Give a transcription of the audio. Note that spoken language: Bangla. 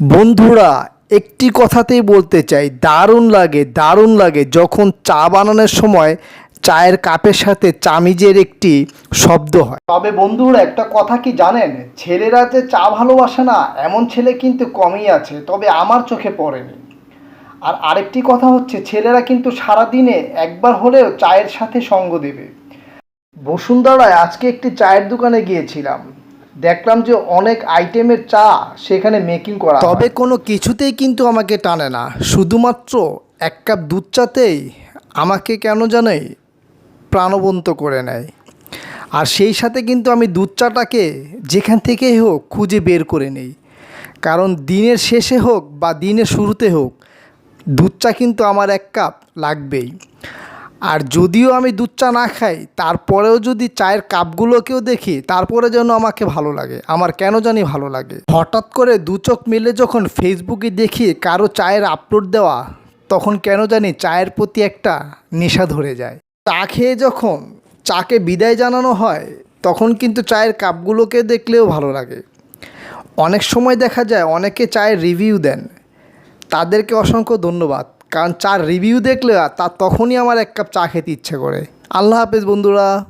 বন্ধুরা, একটি কথাতেই বলতে চাই, দারুণ লাগে দারুণ লাগে যখন চা বানানোর সময় চায়ের কাপের সাথে চামিজের একটি শব্দ হয়। তবে বন্ধুরা, একটা কথা কি জানেন? ছেলেরা যে চা ভালোবাসে না, এমন ছেলে কিন্তু কমই আছে, তবে আমার চোখে পড়েনি। আর আরেকটি কথা হচ্ছে, ছেলেরা কিন্তু সারাদিনে একবার হলেও চায়ের সাথে সঙ্গ দেবে। বসুন্ধরায় আজকে একটি চায়ের দোকানে গিয়েছিলাম। দেখলাম যে অনেক আইটেমের চা সেখানে মেকিং করা তবে কোনো কিছুতেই কিন্তু আমাকে টানে না। শুধুমাত্র এক কাপ দুধ চাতেই আমাকে কেন জানাই প্রাণবন্ত করে নেয়। আর সেই সাথে কিন্তু আমি দুধ চাটাকে যেখান থেকেই হোক খুঁজে বের করে নেই। কারণ দিনের শেষে হোক বা দিনের শুরুতে হোক, দুধ চা কিন্তু আমার এক কাপ লাগবেই। আর যদিও আমি দুধ চা না খাই, তারপরেও যদি চায়ের কাপগুলোকেও দেখি, তারপরে যেন আমাকে ভালো লাগে। আমার কেন জানি ভালো লাগে। হঠাৎ করে দু চোখ মিলে যখন ফেসবুকে দেখি কারও চায়ের আপলোড দেওয়া, তখন কেন জানি চায়ের প্রতি একটা নেশা ধরে যায়। চা খেয়ে যখন চাকে বিদায় জানানো হয়, তখন কিন্তু চায়ের কাপগুলোকে দেখলেও ভালো লাগে। অনেক সময় দেখা যায় অনেকে চায়ের রিভিউ দেন। তাদেরকে অসংখ্য ধন্যবাদ। কারণ চার রিভিউ দেখলে তা তখনই আমার এক কাপ চা খেতে ইচ্ছে করে। আল্লাহ হাফেজ বন্ধুরা।